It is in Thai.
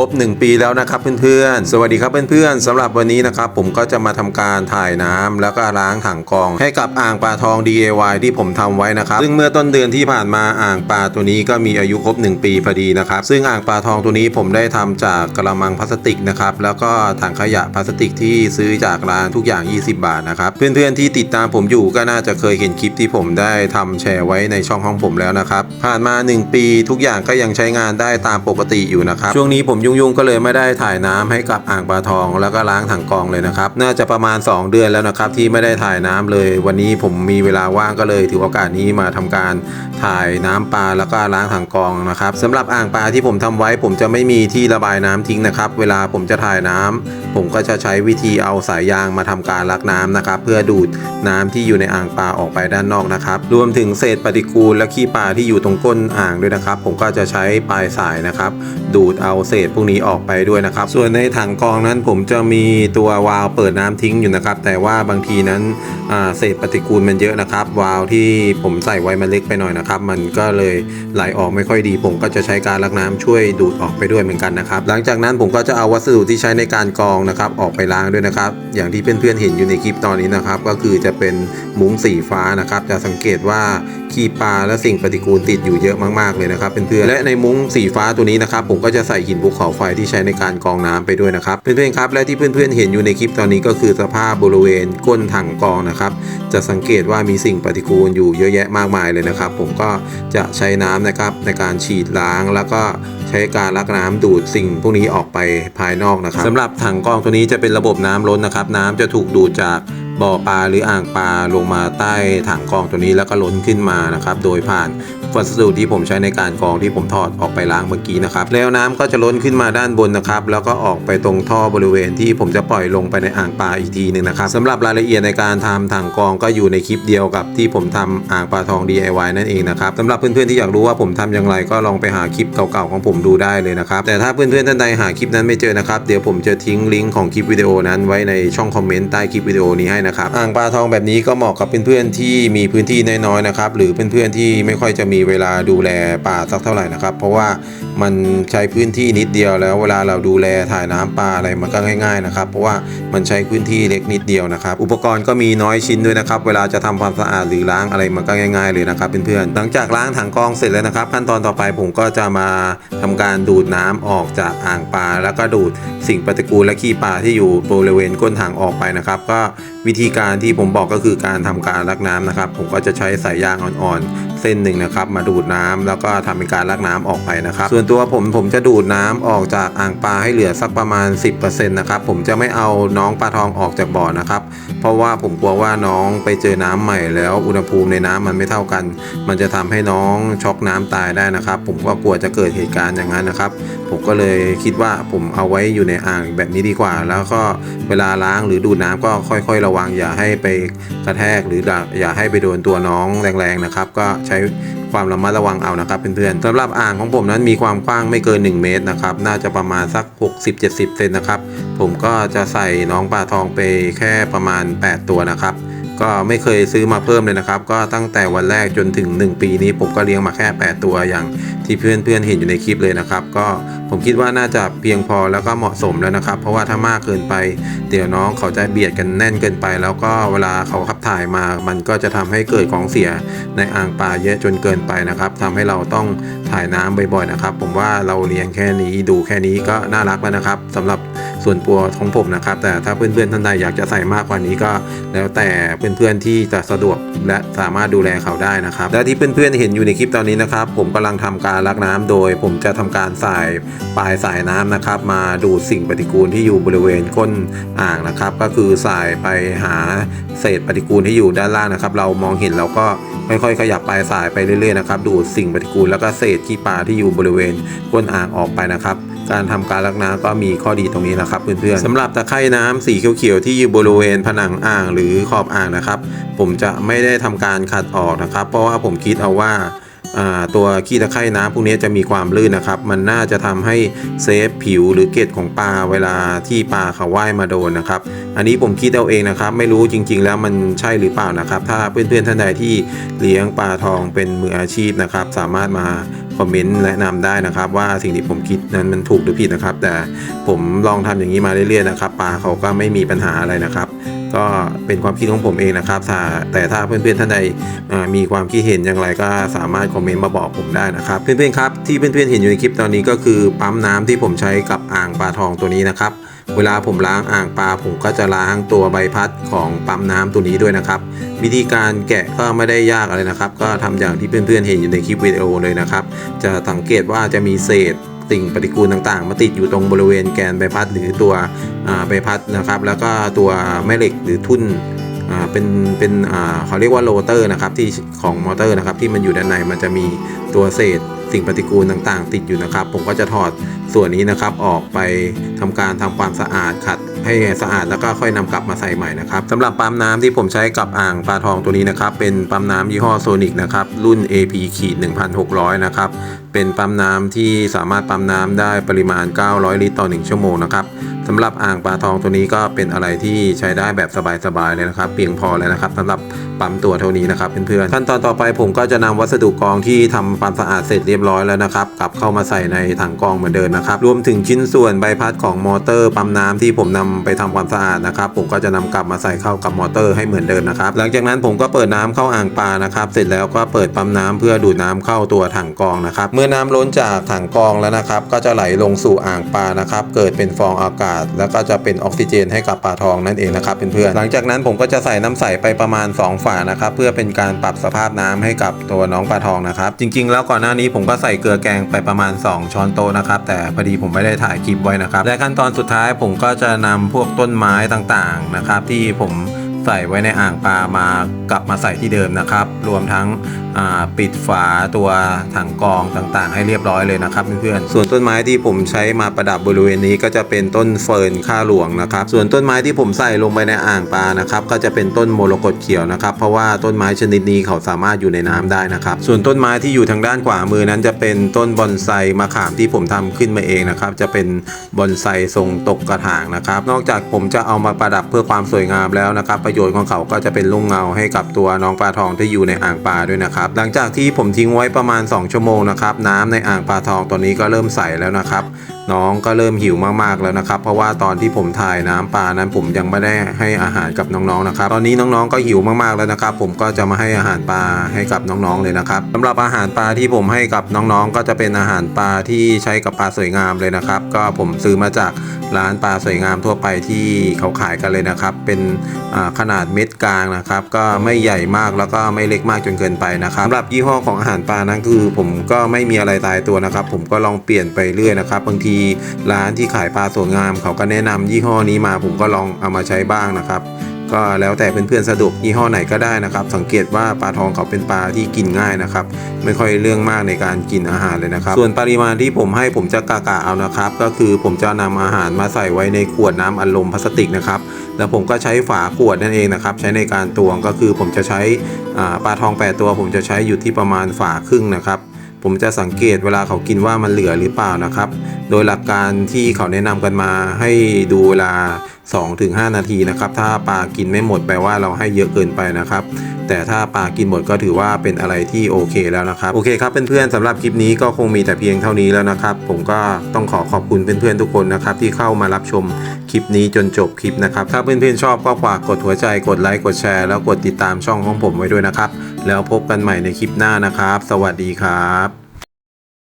รบ 1 ปีแล้วนะครับเพื่อนๆ สวัสดีครับเพื่อนๆสำหรับวันนี้นะครับผมก็จะมาทำการถ่ายน้ำแล้วก็ล้างถังกรอง ให้กับอ่างปลาทอง DIY ที่ผมทำไว้นะครับซึ่งเมื่อต้นเดือนที่ผ่านมาอ่างปลาตัวนี้ก็มีอายุครบ 1 ปีพอดีนะครับซึ่งอ่างปลาทองตัวนี้ผมได้ทำจากกระมังพลาสติกนะครับแล้วก็ถังขยะพลาสติกที่ซื้อจากร้านทุกอย่าง 20 บาทนะครับเพื่อนๆที่ติดตามผมอยู่ก็น่าจะเคยเห็นคลิปที่ผมได้ทำแชร์ไว้ในช่องของผมแล้วนะครับผ่านมา 1 ปีทุกอย่างก็ยังใช้งานได้ตามปกติอยู่นะครับช่วงนี้ผมยุ่ยุ่งๆก็เลยไม่ได้ถ่ายน้ำให้กับอ่างปลาทอง แล้วก็ล้างถังกองเลยนะครับ น่าจะประมาณ 2 เดือนแล้วนะครับ ที่ไม่ได้ถ่ายน้ำเลย วันนี้ผมมีเวลาว่างก็เลยถือโอกาสนี้มาทำการถ่ายน้ำปลาแล้วก็ล้างถังกองนะครับสำหรับอ่างปลาที่ผมทำไว้ ผมจะไม่มีที่ระบายน้ำทิ้งนะครับ เวลาผมจะถ่ายน้ำผมก็จะใช้วิธีเอาสายยางมาทำการลักน้ำนะครับ เพื่อดูด น้ำที่อยู่ในอ่างปลาออกไปด้านนอกนะครับ รวมถึงเศษปฏิกูลและขี้ปลาที่อยู่ตรงก้นอ่างด้วยนะครับ ผมก็จะใช้ปลายสายนะครับ ดูดเอาเศษพวกนี้ออกไปด้วยนะครับ ส่วนในถังกองนั้นผมจะมีตัววาล์วเปิดน้ำทิ้งอยู่นะครับ แต่ว่าบางทีนั้นเศษปฏิกูลมันเยอะนะครับ วาล์วที่ผมใส่ไว้มันเล็กไปหน่อยนะครับ มันก็เลยไหลออกไม่ค่อยดี ผมก็จะใช้การลักน้ำช่วยดูดออกไปด้วยเหมือนกันนะครับ หลังจากนั้นผมก็จะเอาวัสดุที่ใช้ในการกรองนะครับ ออกไปล้างด้วยนะครับอย่างที่เพื่อนๆเห็นอยู่ในคลิปตอนนี้นะครับ ก็คือจะเป็นมุ้งสีฟ้านะครับ จะสังเกตว่า ขี้ปลาและสิ่งปฏิกูลติดอยู่เยอะมากๆเลยนะครับเพื่อนๆและในมุ้งสีฟ้าตัวนี้นะครับผมก็จะใส่หินภูเขาไฟที่ใช้ในการกรองน้ำไปด้วยนะครับเพื่อนๆครับและที่เพื่อนๆเห็นอยู่ในคลิปตอนนี้ก็คือสภาพบริเวณก้นถังกรองนะครับจะสังเกตว่ามีสิ่งปฏิกูลอยู่เยอะแยะมากมายเลยนะครับ ผมก็จะใช้น้ำนะครับในการฉีดล้างแล้วก็ใช้การลักน้ำดูดสิ่งพวกนี้ออกไปภายนอกนะครับสำหรับถังกรองตัวนี้จะเป็นระบบน้ำล้นนะครับ น้ำจะถูกดูดจาก บ่อปลาหรืออ่างปลาลงมาใต้ถังกรองตัวนี้แล้วก็ล้นขึ้นมานะครับ โดยผ่าน วัสดุที่ผมใช้ในการกรองที่ผมถอดออกไปล้างเมื่อกี้นะครับ แล้วน้ำก็จะล้นขึ้นมาด้านบนนะครับ แล้วก็ออกไปตรงท่อบริเวณที่ผมจะปล่อยลงไปในอ่างปลาอีกทีหนึ่งนะครับสำหรับรายละเอียดในการทำถังกรองก็อยู่ในคลิปเดียวกับที่ผมทำอ่างปลาทอง DIY นั่นเองนะครับสำหรับเพื่อนๆที่อยากรู้ว่าผมทำอย่างไรก็ลองไปหาคลิปเก่าๆของผมดูได้เลยนะครับแต่ถ้าเพื่อนๆท่านใดหาคลิปนั้นไม่เจอนะครับเดี๋ยวผมจะทิ้งลิงก์ของคลิปวิดีโอนั้นไว้ในช่องคอมเมนต์ใต้คลิปวิดีโอนี้ให้นะครับอ่างปลาทองแบบนี้ก็เหมาะกับเพื่อนๆที่มีพื้นที่น้อยๆนะครับหรือเพื่อนๆที่ไม่ค่อยจะมีเวลาดูแลปลาสักเท่าไหร่นะครับ เพราะว่ามันใช้พื้นที่นิดเดียวแล้วเวลาเราดูแลถ่ายน้ำปลาอะไรมันก็ง่ายๆนะครับ เพราะว่ามันใช้พื้นที่เล็กนิดเดียวนะครับ อุปกรณ์ก็มีน้อยชิ้นด้วยนะครับ เวลาจะทำความสะอาดหรือล้างอะไรมันก็ง่าย ๆ เลยนะครับเพื่อนๆหลังจากล้างถังกรองเสร็จแล้วนะครับ ขั้นตอนต่อไปผมก็จะมาทำการดูดน้ำออกจากอ่างปลาแล้วก็ดูดสิ่งปฏิกูลและขี้ปลาที่อยู่บริเวณก้นถังออกไปนะครับ ก็วิธีการที่ผมบอกก็คือการทำการลักน้ำนะครับ ผมก็จะใช้สายยางอ่อนๆ เส้นหนึ่งนะครับ มาดูดน้ำแล้วก็ทำเป็นการลักน้ำออกไปนะครับ ส่วนตัวผมผมจะดูดน้ำออกจากอ่างปลาให้เหลือสักประมาณ 10%นะครับผมจะไม่เอาน้องปลาทองออกจากบ่อนะครับ เพราะว่าผมกลัวว่าน้องไปเจอน้ำใหม่แล้วอุณหภูมิในน้ำมันไม่เท่ากัน มันจะทำให้น้องช็อกน้ำตายได้นะครับ ผมก็กลัวจะเกิดเหตุการณ์อย่างนั้นนะครับ ผมก็เลยคิดว่าผมเอาไว้อยู่ในอ่างแบบนี้ดีกว่า แล้วก็เวลาล้างหรือดูดน้ำก็ค่อยๆ ระวังอย่าให้ไปกระแทกหรืออย่าให้ไปโดนตัวน้องแรงๆนะครับ ก็ใช้ความระมัดระวังเอานะครับเพื่อนๆสำหรับอ่างของผมนั้นมีความกว้างไม่เกิน 1 เมตรนะครับ น่าจะประมาณสัก 60-70 เซนนะครับ ผมก็จะใส่น้องปลาทองไปแค่ประมาณ 8 ตัวนะครับ ก็ไม่เคยซื้อมาเพิ่มเลยนะครับ ก็ตั้งแต่วันแรกจนถึง 1 ปีนี้ผมก็เลี้ยงมาแค่ 8 ตัวอย่างที่เพื่อนๆเห็นอยู่ในคลิปเลยนะครับ ก็ผมคิดว่าน่าจะเพียงพอแล้วก็เหมาะสมแล้วนะครับ เพราะว่าถ้ามากเกินไป เดี๋ยวน้องเขาจะเบียดกันแน่นเกินไป แล้วก็เวลาเขาขับถ่ายมา มันก็จะทำให้เกิดของเสียในอ่างปลาเยอะจนเกินไปนะครับทำให้เราต้องถ่ายน้ำบ่อยๆนะครับ ผมว่าเราเลี้ยงแค่นี้ดูแค่นี้ก็น่ารักแล้วนะครับสำหรับ ส่วนตัวของผมนะครับ แต่ถ้าเพื่อนๆท่านใดอยากจะใส่มากกว่านี้ก็ แล้วแต่เพื่อนๆที่จะสะดวกและสามารถดูแลเขาได้นะครับและที่เพื่อนๆเห็นอยู่ในคลิปตอนนี้นะครับ ผมกำลังทำการลักน้ำโดย ผมจะทำการใส่ปลายสายน้ำนะครับ มาดูดสิ่งปฏิกูลที่อยู่บริเวณก้นอ่างนะครับ ก็คือสายไปหาเศษปฏิกูลที่อยู่ด้านล่างนะครับ เรามองเห็นเราก็ค่อยๆขยับปลายสายไปเรื่อยๆนะครับดูดสิ่งปฏิกูลแล้วก็เศษขี้ปลาที่อยู่บริเวณก้นอ่างออกไปนะครับ การทำการลักน้ำก็มีข้อดีตรงนี้นะครับเพื่อนๆสำหรับตะไคร่น้ำสีเขียวๆที่อยู่บริเวณผนังอ่างหรือขอบอ่างนะครับ ผมจะไม่ได้ทำการขัดออกนะครับ เพราะว่าผมคิดเอาว่าตัวขี้ตะไคร่น้ำพวกนี้จะมีความลื่นนะครับ มันน่าจะทำให้เซฟผิวหรือเกล็ดของปลาเวลาที่ปลาเขาว่ายมาโดนนะครับ อันนี้ผมคิดเอาเองนะครับ ไม่รู้จริง ๆ แล้วมันใช่หรือเปล่านะครับ ถ้าเพื่อนๆท่านใดที่เลี้ยงปลาทองเป็นมืออาชีพนะครับ สามารถมา คอมเมนต์แนะนำได้นะครับ ว่าสิ่งที่ผมคิดนั้นมันถูกหรือผิดนะครับ แต่ผมลองทำอย่างนี้มาเรื่อยๆนะครับปลาเขาก็ไม่มีปัญหาอะไรนะครับ ก็เป็นความคิดของผมเองนะครับแต่ถ้าเพื่อนๆท่านใดมีความคิดเห็นอย่างไรก็สามารถคอมเมนต์มาบอกผมได้นะครับเพื่อนๆครับที่เพื่อนๆเห็นอยู่ในคลิปตอนนี้ก็คือปั๊มน้ำที่ผมใช้กับอ่างปลาทองตัวนี้นะครับ เวลาผมล้างอ่างปลาผมก็จะล้างตัวใบพัดของปั๊มน้ำตัวนี้ด้วยนะครับ วิธีการแกะก็ไม่ได้ยากอะไรนะครับ ก็ทำอย่างที่เพื่อนๆเห็นอยู่ในคลิปวิดีโอเลยนะครับ จะสังเกตว่าจะมีเศษสิ่งปฏิกูลต่างๆ มาติดอยู่ตรงบริเวณแกนใบพัดหรือตัวใบพัดนะครับ แล้วก็ตัวแม่เหล็กหรือทุ่น เป็นเป็นอ่าเขาเรียกว่าโรเตอร์นะครับที่ของมอเตอร์นะครับที่มันอยู่ด้านในมันจะมีตัวเศษสิ่งปฏิกูลต่างๆ ติดอยู่นะครับ ผมก็จะถอดส่วนนี้นะครับออกไปทำการทำความสะอาดขัดให้สะอาดแล้วก็ค่อยนำกลับมาใส่ใหม่นะครับสำหรับปั๊มน้ำที่ผมใช้กับอ่างปลาทองตัวนี้นะครับเป็นปั๊มน้ำยี่ห้อโซนิกนะครับรุ่น AP ขีด1600 นะครับเป็นปั๊มน้ำที่สามารถปั๊มน้ำได้ปริมาณ 900 ลิตรต่อ 1 ชั่วโมงนะครับ สำหรับอ่างปลาทองตัวนี้ก็เป็นอะไรที่ใช้ได้แบบสบายๆเลยนะครับเพียงพอแล้วนะครับสำหรับปั๊มตัวเท่านี้นะครับเพื่อนๆขั้นตอนต่อไปผมก็จะนำวัสดุกองที่ทำความสะอาดเสร็จเรียบร้อยแล้วนะครับกลับเข้ามาใส่ในถังกองเหมือนเดิมนะครับรวมถึงชิ้นส่วนใบพัดของมอเตอร์ปั๊มน้ำที่ผมนำไปทำความสะอาดนะครับ ผมก็จะนำกลับมาใส่เข้ากับมอเตอร์ให้เหมือนเดิมนะครับหลังจากนั้นผมก็เปิดน้ำเข้าอ่างปลานะครับ เสร็จแล้วก็เปิดปั๊มน้ำเพื่อดูดน้ำเข้าตัวถังกองนะครับ เมื่อน้ำล้นจากถังกองแล้วนะครับ ก็จะไหลลงสู่อ่างปลานะครับ เกิดเป็นฟองอากาศแล้วก็จะเป็นออกซิเจนให้กับปลาทองนั่นเองนะครับเพื่อนๆหลังจากนั้นผมก็จะใส่น้ำใสไปประมาณ 2 ฝานะครับเพื่อเป็นการปรับสภาพน้ำให้กับตัวน้องปลาทองนะครับจริง ๆ แล้วก่อนหน้านี้ผมก็ใส่เกลือแกงไปประมาณ 2 ช้อนโต๊ะนะครับแต่พอดีผมไม่ได้ถ่ายคลิปไว้นะครับและขั้นตอนสุดท้ายผมก็จะนำพวกต้นไม้ต่างๆนะครับที่ผม ใส่ไว้ในอ่างปลามากลับมาใส่ที่เดิมนะครับ รวมทั้งปิดฝาตัวถังกองต่างๆ ให้เรียบร้อยเลยนะครับเพื่อนๆส่วนต้นไม้ที่ผมใช้มาประดับบริเวณนี้ก็จะเป็นต้นเฟิร์นข้าหลวงนะครับ ส่วนต้นไม้ที่ผมใส่ลงไปในอ่างปลานะครับก็จะเป็นต้นโมโลกตเขียวนะครับ เพราะว่าต้นไม้ชนิดนี้เขาสามารถอยู่ในน้ำได้นะครับ ส่วนต้นไม้ที่อยู่ทางด้านขวามือนั้นจะเป็นต้นบอนไซมะขามที่ผมทำขึ้นมาเองนะครับ จะเป็นบอนไซทรงตกกระถางนะครับ นอกจากผมจะเอามาประดับเพื่อความสวยงามแล้วนะครับประโยชน์ของเขาก็จะเป็นร่งเงาให้กับตัวน้องปลาทองที่อยู่ในอ่างปลาด้วยนะครับ หลังจากที่ผมทิ้งไว้ประมาณ 2 ชั่วโมงนะครับน้ำในอ่างปลาทองตอนนี้ก็เริ่มใสแล้วนะครับ น้องก็เริ่มหิวมากๆแล้วนะครับ เพราะว่าตอนที่ผมถ่ายน้ำปลานั้นผมยังไม่ได้ให้อาหารกับน้องๆนะครับ ตอนนี้น้องๆก็หิวมากๆแล้วนะครับ ผมก็จะมาให้อาหารปลาให้กับน้องๆเลยนะครับสำหรับอาหารปลาที่ผมให้กับน้องๆ ก็จะเป็นอาหารปลาที่ใช้กับปลาสวยงามเลยนะครับ ก็ผมซื้อมาจากร้านปลาสวยงามทั่วไปที่เขาขายกันเลยนะครับ เป็นขนาดเม็ดกลางนะครับ ก็ไม่ใหญ่มากแล้วก็ไม่เล็กมากจนเกินไปนะครับสำหรับยี่ห้อของอาหารปลานั้นคือ ผมก็ไม่มีอะไรตายตัวนะครับ ผมก็ลองเปลี่ยนไปเรื่อยนะครับบางทีร้านที่ขายปลาสวยงาม เขาก็แนะนำยี่ห้อนี้มาผมก็ลองเอามาใช้บ้างนะครับก็แล้วแต่เพื่อนๆสะดวกยี่ห้อไหนก็ได้นะครับ สังเกตว่าปลาทองเขาเป็นปลาที่กินง่ายนะครับ ไม่ค่อยเรื่องมากในการกินอาหารเลยนะครับ ส่วนปริมาณที่ผมให้ผมจะกะกะเอานะครับ ก็คือผมจะนำอาหารมาใส่ไว้ในขวดน้ำอัดลมพลาสติกนะครับแล้วผมก็ใช้ฝาขวดนั่นเองนะครับ ใช้ในการตวงก็คือผมจะใช้ปลาทองแปดตัว ผมจะใช้อยู่ที่ประมาณฝาครึ่งนะครับ ผมจะสังเกตเวลาเขากินว่ามันเหลือหรือเปล่านะครับ โดยหลักการที่เขาแนะนำกันมาให้ดูเวลา 2-5 นาทีนะครับ ถ้าปลากินไม่หมดแปลว่าเราให้เยอะเกินไปนะครับ แต่ถ้าปลากินหมดก็ถือว่าเป็นอะไรที่โอเคแล้วนะครับโอเคครับเพื่อนๆสำหรับคลิปนี้ก็คงมีแต่เพียงเท่านี้แล้วนะครับ ผมก็ต้องขอขอบคุณเพื่อนๆทุกคนนะครับที่เข้ามารับชมคลิปนี้จนจบคลิปนะครับถ้าเพื่อนๆชอบก็ฝากกดหัวใจกดไลค์กดแชร์แล้วกดติดตามช่องของผมไว้ด้วยนะครับ แล้วพบกันใหม่ในคลิปหน้านะครับ สวัสดีครับ